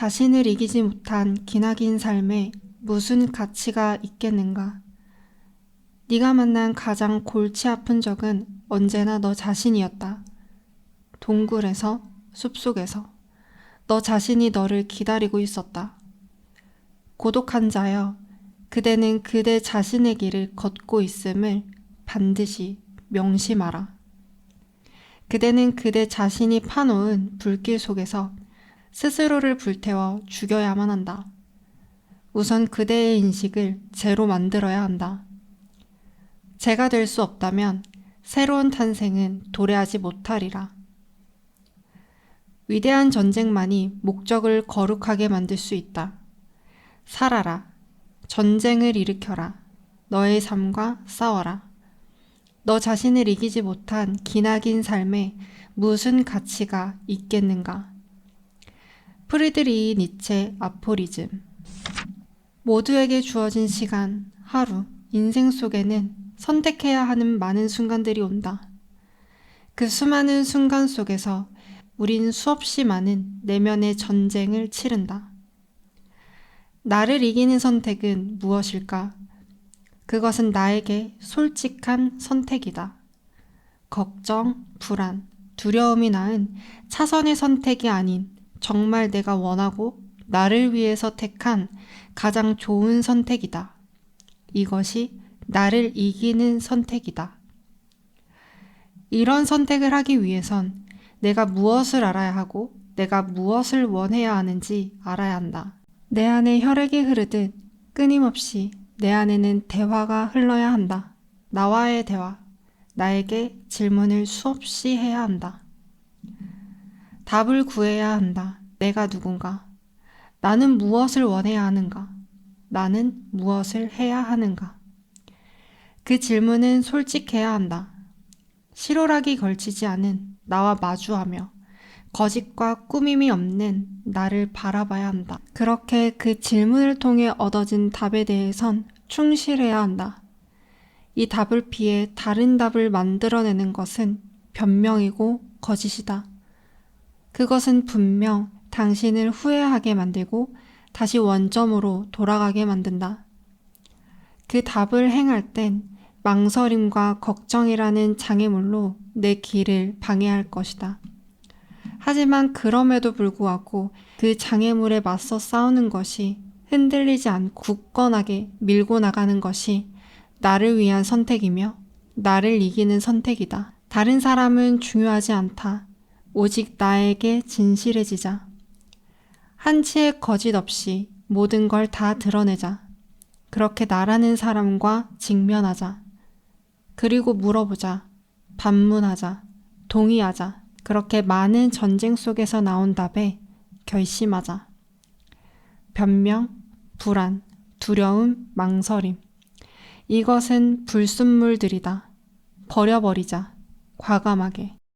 자신을 이기지 못한 기나긴 삶에 무슨 가치가 있겠는가? 네가 만난 가장 골치 아픈 적은 언제나 너 자신이었다. 동굴에서, 숲속에서 너 자신이 너를 기다리고 있었다. 고독한 자여, 그대는 그대 자신의 길을 걷고 있음을 반드시 명심하라. 그대는 그대 자신이 파놓은 불길 속에서 스스로를 불태워 죽여야만 한다. 우선 그대의 인식을 제로 만들어야 한다. 제가 될 수 없다면 새로운 탄생은 도래하지 못하리라. 위대한 전쟁만이 목적을 거룩하게 만들 수 있다. 살아라. 전쟁을 일으켜라. 너의 삶과 싸워라. 너 자신을 이기지 못한 기나긴 삶에 무슨 가치가 있겠는가? 프리드리히 니체 아포리즘 모두에게 주어진 시간, 하루, 인생 속에는 선택해야 하는 많은 순간들이 온다. 그 수많은 순간 속에서 우린 수없이 많은 내면의 전쟁을 치른다. 나를 이기는 선택은 무엇일까? 그것은 나에게 솔직한 선택이다. 걱정, 불안, 두려움이 낳은 차선의 선택이 아닌 정말 내가 원하고 나를 위해서 택한 가장 좋은 선택이다. 이것이 나를 이기는 선택이다. 이런 선택을 하기 위해선 내가 무엇을 알아야 하고 내가 무엇을 원해야 하는지 알아야 한다. 내 안에 혈액이 흐르듯 끊임없이 내 안에는 대화가 흘러야 한다. 나와의 대화. 나에게 질문을 수없이 해야 한다. 답을 구해야 한다. 내가 누군가? 나는 무엇을 원해야 하는가? 나는 무엇을 해야 하는가? 그 질문은 솔직해야 한다. 실오락이 걸치지 않은 나와 마주하며 거짓과 꾸밈이 없는 나를 바라봐야 한다. 그렇게 그 질문을 통해 얻어진 답에 대해선 충실해야 한다. 이 답을 피해 다른 답을 만들어내는 것은 변명이고 거짓이다. 그것은 분명 당신을 후회하게 만들고 다시 원점으로 돌아가게 만든다. 그 답을 행할 땐 망설임과 걱정이라는 장애물로 내 길을 방해할 것이다. 하지만 그럼에도 불구하고 그 장애물에 맞서 싸우는 것이 흔들리지 않고 굳건하게 밀고 나가는 것이 나를 위한 선택이며 나를 이기는 선택이다. 다른 사람은 중요하지 않다. 오직 나에게 진실해지자. 한치의 거짓 없이 모든 걸 다 드러내자. 그렇게 나라는 사람과 직면하자. 그리고 물어보자. 반문하자. 동의하자. 그렇게 많은 전쟁 속에서 나온 답에 결심하자. 변명, 불안, 두려움, 망설임. 이것은 불순물들이다. 버려버리자. 과감하게.